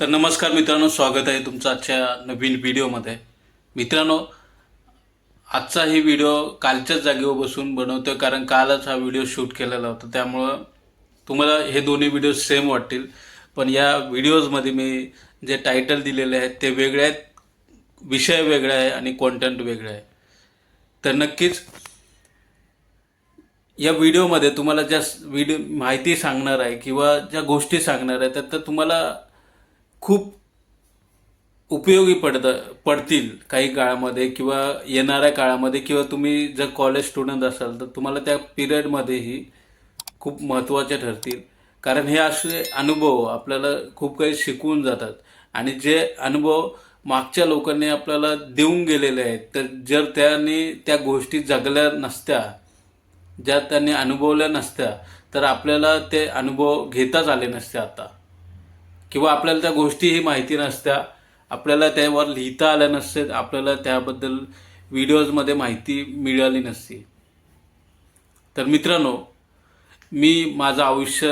तर नमस्कार मित्रांनो स्वागत आहे तुमचं आजच्या नवीन व्हिडिओमध्ये. मित्रांनो आजचा ही व्हिडिओ कालच्याच जागेवर बसून बनवतोय कारण कालच हा व्हिडिओ शूट केलेला होता. त्यामुळं तुम्हाला हे दोन्ही व्हिडिओ सेम वाटतील. पण या व्हिडिओजमध्ये मी जे टायटल दिलेले आहेत ते वेगळे आहेत विषय वेगळा आहे आणि कॉन्टेंट वेगळा आहे. तर नक्कीच या व्हिडिओमध्ये तुम्हाला ज्या व्हिडिओ माहिती सांगणार आहे किंवा ज्या गोष्टी सांगणार आहे तर तुम्हाला खूप उपयोगी पडत पडतील काही काळामध्ये किंवा येणाऱ्या काळामध्ये किंवा तुम्ही जर कॉलेज स्टुडंट असाल तर तुम्हाला त्या पिरियडमध्येही खूप महत्त्वाचे ठरतील. कारण हे असे अनुभव आपल्याला खूप काही शिकवून जातात. आणि जे अनुभव मागच्या लोकांनी आपल्याला देऊन गेलेले आहेत तर जर त्यांनी त्या गोष्टी जगल्या नसत्या ज्या त्यांनी अनुभवल्या नसत्या तर आपल्याला ते अनुभव घेताच आले नसते आता. किंवा आपल्याला त्या गोष्टीही माहिती नसत्या आपल्याला त्यावर लिहिता आल्या नसते आपल्याला त्याबद्दल व्हिडिओजमध्ये माहिती मिळाली नसती. तर मित्रांनो मी माझं आयुष्य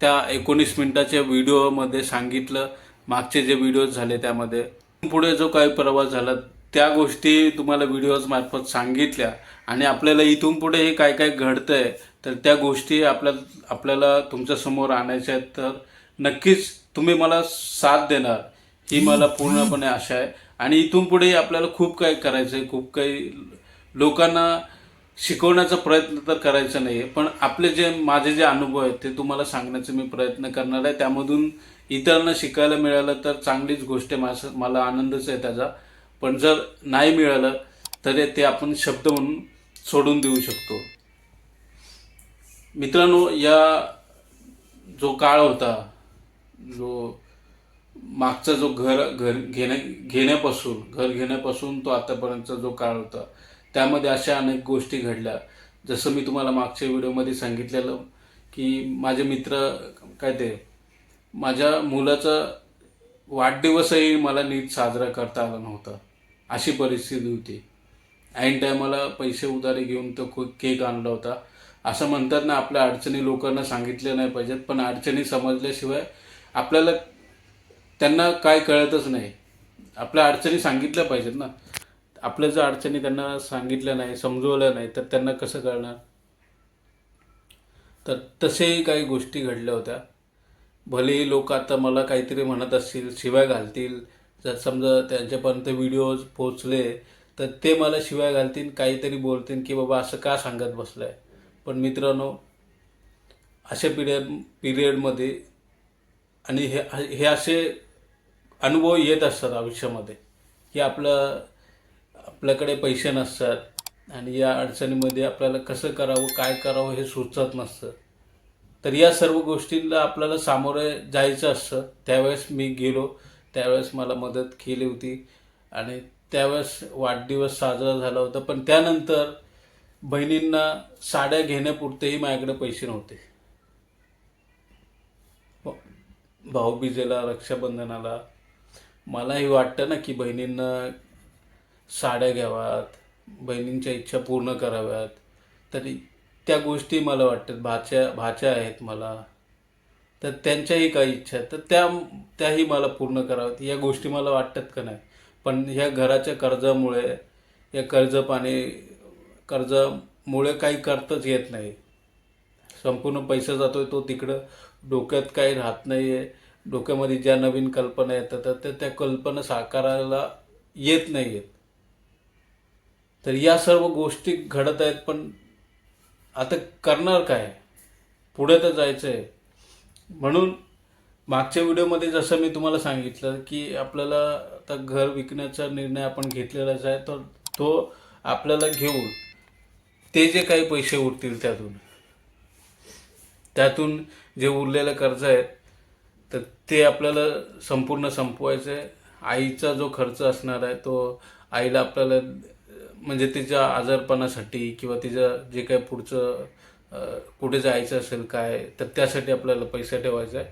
त्या एकोणीस मिनटाच्या व्हिडिओमध्ये सांगितलं मागचे जे व्हिडिओज झाले त्यामध्ये. पुढे जो काही प्रवास झाला त्या गोष्टी तुम्हाला व्हिडिओज मार्फत सांगितल्या आणि आपल्याला इथून पुढे हे काय काय घडतंय तर त्या गोष्टी आपल्या आपल्याला तुमच्यासमोर आणायच्या आहेत. तर नक्कीच तुम्ही मला साथ देणार. ही मला पूर्णपणे आशा आहे. आणि इथून पुढे आपल्याला खूप काही करायचं आहे खूप काही लोकांना शिकवण्याचा प्रयत्न तर करायचा नाही आहे पण आपले जे माझे जे अनुभव आहेत ते तुम्हाला सांगण्याचा मी प्रयत्न करणार आहे. त्यामधून इतरांना शिकायला मिळालं तर चांगलीच गोष्ट आहे. माझं मला आनंदच आहे त्याचा. पण जर नाही मिळालं तर ते आपण शब्द म्हणून सोडून देऊ शकतो. मित्रांनो या जो काळ होता जो मागचा जो घर घर घेण्या घेण्यापासून घर घेण्यापासून तो आतापर्यंतचा जो काळ होता त्यामध्ये अशा अनेक गोष्टी घडल्या. जसं मी तुम्हाला मागच्या व्हिडिओमध्ये सांगितलेलं की माझे मित्र काय ते माझ्या मुलाचा वाढदिवसही मला नीट साजरा करता आला नव्हता. अशी परिस्थिती होती. ऐन टायमाला पैसे उधारी घेऊन तो केक आणला होता. असं म्हणतात ना आपल्या अडचणी लोकांना सांगितल्या नाही पाहिजेत पण अडचणी समजल्याशिवाय आपल्याला त्यांना काय कळतच नाही. आपल्या अडचणी सांगितल्या पाहिजेत ना. आपल्या जर अडचणी त्यांना सांगितल्या नाही समजवल्या नाही तर त्यांना कसं कळणार? तर तसेही काही गोष्टी घडल्या होत्या. भलेही लोक आता मला काहीतरी म्हणत असतील शिवाय घालतील. जर समजा त्यांच्यापर्यंत व्हिडिओज पोचले तर ते मला शिवाय घालतील काहीतरी बोलतील की बाबा असं का सांगत बसलं आहे पण मित्रांनो अशा पिरियड पिरियडमध्ये आणि हे हे असे अनुभव येत असतात आयुष्यामध्ये की आपलं आपल्याकडे पैसे नसतात आणि या अडचणीमध्ये आपल्याला कसं करावं काय करावं हे सुचत नसतं. तर या सर्व गोष्टींना आपल्याला सामोरे जायचं असतं. त्यावेळेस मी गेलो त्यावेळेस मला मदत केली होती आणि त्यावेळेस वाढदिवस साजरा झाला होता. पण त्यानंतर बहिणींना साड्या घेण्यापुरतेही माझ्याकडे पैसे नव्हते. भाऊबीजेला रक्षाबंधनाला. मलाही वाटतं ना की बहिणींना साड्या घ्याव्यात बहिणींच्या इच्छा पूर्ण कराव्यात. तरी त्या गोष्टी मला वाटतात भाच्या भाच्या आहेत मला. तर त्यांच्याही काही इच्छा आहेत. तर त्या त्याही मला पूर्ण कराव्यात. या गोष्टी मला वाटतात का नाही? पण ह्या घराच्या कर्जामुळे या कर्ज पाणी कर्जामुळे काही करताच येत नाही. संपूर्ण पैसा आहे तो तिकडं. डोक्यात काही राहत नाही आहे डोक्यामध्ये ज्या नवीन कल्पना येतात तर त्या- त्या कल्पना साकारायला येत नाही आहेत तर या सर्व गोष्टी घडत आहेत पण आता करणार काय? पुढे तर जायचं आहे म्हणून मागच्या व्हिडिओमध्ये जसं मी तुम्हाला सांगितलं की आपल्याला आता घर विकण्याचा निर्णय आपण घेतलेलाच आहे तर तो आपल्याला घेऊन ते जे काही पैसे उरतील त्यातून. त्यातून जे उरलेलं कर्ज आहे तर ते आपल्याला संपूर्ण संपवायचं आहे आईचा जो खर्च असणार आहे तो आईला आपल्याला म्हणजे तिच्या आजारपणासाठी किंवा तिचं जे काही पुढचं कुठे जायचं असेल काय तर त्यासाठी आपल्याला पैसा ठेवायचा आहे.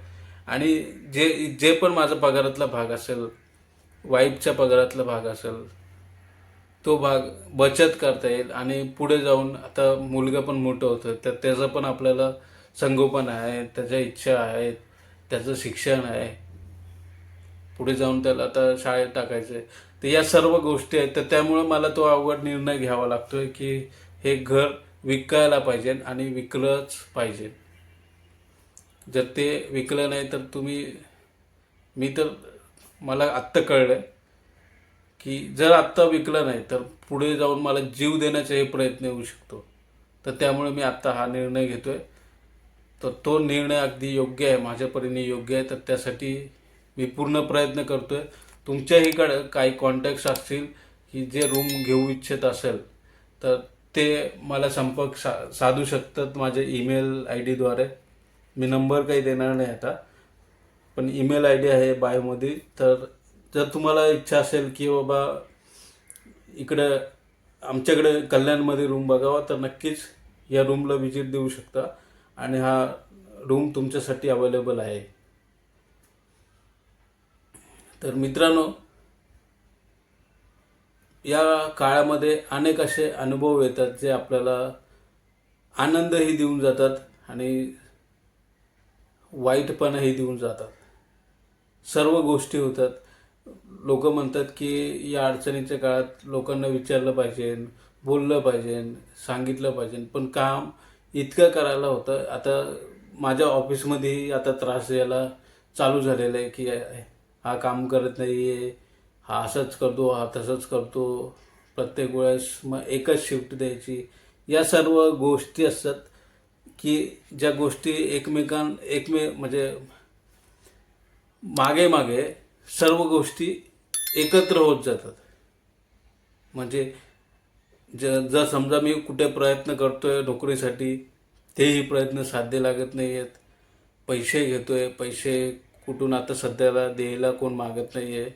आणि जे जे पण माझा पगारातला भाग असेल वाईफच्या पगारातला भाग असेल तो भाग बचत करता येईल. आणि पुढे जाऊन आता मुलगा पण मोठं होतं तर त्याचं पण आपल्याला संगोपन आहे त्याच्या इच्छा आहेत त्याचं शिक्षण आहे. पुढे जाऊन त्याला आता शाळेत टाकायचं आहे तर या सर्व गोष्टी आहेत. तर त्यामुळे मला तो अवघड निर्णय घ्यावा लागतोय की हे घर विकायला पाहिजे आणि विकलंच पाहिजे. जर ते विकलं नाही तर तुम्ही मी तर मला आत्ता कळलं की जर आत्ता विकलं नाही तर पुढे जाऊन मला जीव देण्याचाही प्रयत्न येऊ शकतो. तर त्यामुळे मी आत्ता हा निर्णय घेतोय. तर तो निर्णय अगदी योग्य आहे माझ्या परीने योग्य आहे तर त्यासाठी मी पूर्ण प्रयत्न करतो आहे तुमच्याही कड काही कॉन्टॅक्ट्स असतील की जे रूम घेऊ इच्छित असेल तर ते मला संपर्क सा साधू शकतात माझ्या ईमेल आय डीद्वारे मी नंबर काही देणार नाही आता पण ईमेल आय डी आहे बायोमध्ये तर जर तुम्हाला इच्छा असेल की बाबा इकडं आमच्याकडे कल्याणमध्ये रूम बघावा तर नक्कीच या रूमला व्हिजिट देऊ शकता. आणि हा रूम तुमच्यासाठी अवेलेबल आहे. तर मित्रांनो या काळामध्ये अनेक असे अनुभव येतात जे आपल्याला आनंदही देऊन जातात आणि वाईटपणाही देऊन जातात. सर्व गोष्टी होतात. लोक म्हणतात की या अडचणीच्या काळात लोकांना विचारलं पाहिजे बोललं पाहिजे सांगितलं पाहिजे पण काम इतकं करायला होतं. आता माझ्या ऑफिसमध्ये आता त्रास यायला चालू झालेला आहे की हा काम करत नाही आहे हा असंच करतो हा तसंच करतो. प्रत्येक वेळेस मग एकच शिफ्ट द्यायची. या सर्व गोष्टी असतात की ज्या गोष्टी एकमेकां एकमे म्हणजे मागे मागे सर्व गोष्टी एकत्र होत जातात. म्हणजे ज जर समजा मी कुठे प्रयत्न करतो आहे नोकरीसाठी तेही प्रयत्न साध्य लागत नाही आहेत पैसे घेतो आहे पैसे कुठून आता सध्याला द्यायला कोण मागत नाही आहे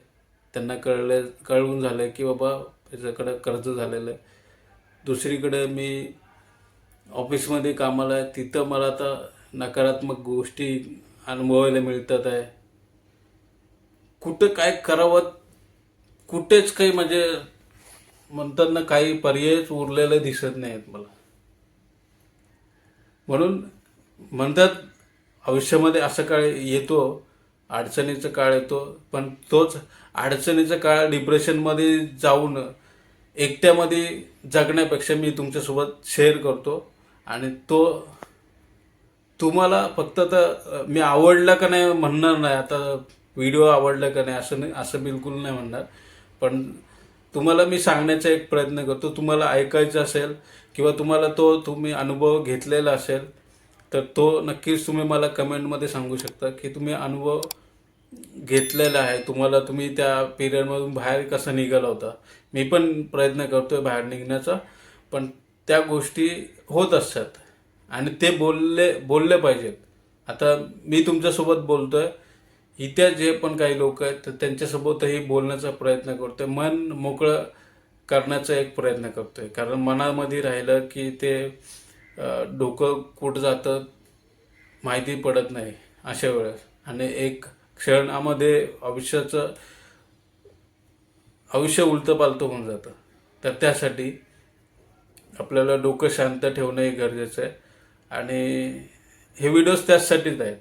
त्यांना कळले कळवून झालं आहे की बाबा त्याच्याकडं कर्ज झालेलं आहे. दुसरीकडे मी ऑफिसमध्ये कामाला आहे तिथं मला आता नकारात्मक गोष्टी अनुभवायला मिळतात आहे. कुठं काय करावं कुठेच काही म्हणजे म्हणतात ना काही पर्यायच उरलेले दिसत नाहीत मला. म्हणून म्हणतात आयुष्यामध्ये असं काळ येतो अडचणीचा काळ येतो पण तोच अडचणीचा काळ डिप्रेशनमध्ये जाऊन एकट्यामध्ये जगण्यापेक्षा मी तुमच्यासोबत शेअर करतो. आणि तो तुम्हाला फक्त तर मी आवडला का नाही म्हणणार नाही. आता व्हिडिओ आवडला का नाही असं नाही असं बिलकुल नाही म्हणणार. पण तुम्हाला मी सांगण्याचा एक प्रयत्न करतो. तुम्हाला ऐकायचं असेल किंवा तुम्हाला तो तुम्ही अनुभव घेतलेला असेल तर तो नक्कीच तुम्ही मला कमेंटमध्ये सांगू शकता की तुम्ही अनुभव घेतलेला आहे. तुम्हाला तुम्ही त्या पिरियडमधून बाहेर कसं निघाला होता. मी पण प्रयत्न करतोय बाहेर निघण्याचा पण त्या गोष्टी होत असतात. आणि ते बोलले बोलले पाहिजेत. आता मी तुमच्यासोबत बोलतोय. इथे जे पण काही लोक आहेत तर त्यांच्यासोबतही बोलण्याचा प्रयत्न करतोय. मन मोकळं करण्याचा एक प्रयत्न करतोय. कारण मनामध्ये राहिलं की ते डोकं कुठं जातं माहिती पडत नाही अशा वेळेस. आणि एक क्षणामध्ये आयुष्याचं आयुष्य उलतं पालतं होऊन जातं. तर त्यासाठी आपल्याला डोकं शांत ठेवणंही गरजेचं आहे. आणि हे व्हिडिओज त्याचसाठीच आहेत.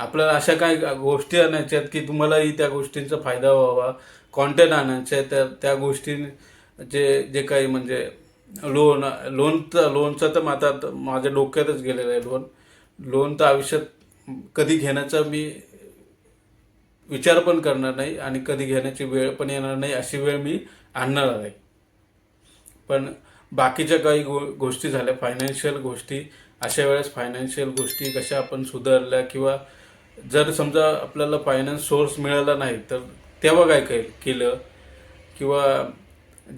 आपल्याला अशा काही गोष्टी आणायच्या आहेत की तुम्हालाही त्या गोष्टींचा फायदा व्हावा कॉन्टेंट आणायचे आहे त्या त्या गोष्टी जे जे काही म्हणजे लोन लोनचं लोनचं तर माझा माझ्या डोक्यातच गेलेलं आहे लोन लोन तर आयुष्यात कधी घेण्याचा मी विचार पण करणार नाही आणि कधी घेण्याची वेळ पण येणार नाही अशी वेळ मी आणणार नाही पण बाकीच्या काही गो गोष्टी झाल्या फायनान्शियल गोष्टी अशा वेळेस फायनान्शियल गोष्टी कशा आपण सुधारल्या किंवा जर समजा आपल्याला फायनान्स सोर्स मिळाला नाही तर तेव्हा काय के केलं? किंवा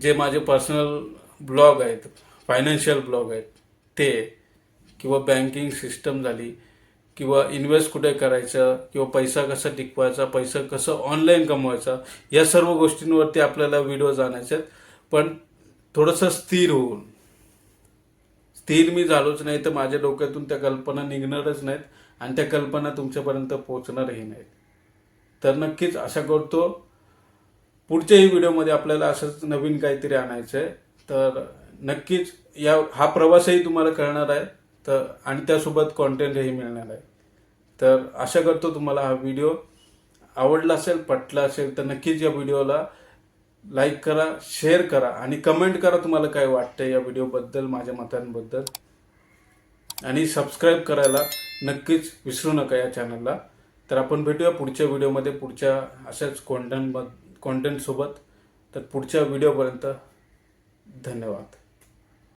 जे माझे पर्सनल ब्लॉग आहेत फायनान्शियल ब्लॉग आहेत ते किंवा बँकिंग सिस्टम झाली किंवा इन्व्हेस्ट कुठे करायचं किंवा पैसा कसा टिकवायचा पैसा कसं ऑनलाईन कमवायचा या सर्व गोष्टींवरती आपल्याला व्हिडिओ जाणायचे आहेत. पण थोडंसं स्थिर होऊन स्थिर मी झालोच नाही तर माझ्या डोक्यातून त्या कल्पना निघणारच नाहीत. आणि त्या कल्पना तुमच्यापर्यंत पोहोचणारही नाहीत. तर नक्कीच आशा करतो पुढच्याही व्हिडिओमध्ये आपल्याला असंच नवीन काहीतरी आणायचं आहे. तर नक्कीच या हा प्रवासही तुम्हाला कळणार आहे. तर आणि त्यासोबत कॉन्टेंटही मिळणार आहे. तर आशा करतो तुम्हाला हा व्हिडिओ आवडला असेल पटला असेल तर नक्कीच या व्हिडिओला लाईक करा शेअर करा आणि कमेंट करा तुम्हाला काय वाटतं या व्हिडिओबद्दल माझ्या मतांबद्दल. आणि सबस्क्राईब करायला नक्कीच विसरू नका या चॅनलला तर आपण भेटूया पुढच्या व्हिडिओमध्ये पुढच्या अशाच कॉन्टेंट कॉन्टेंटसोबत तर पुढच्या व्हिडिओपर्यंत धन्यवाद.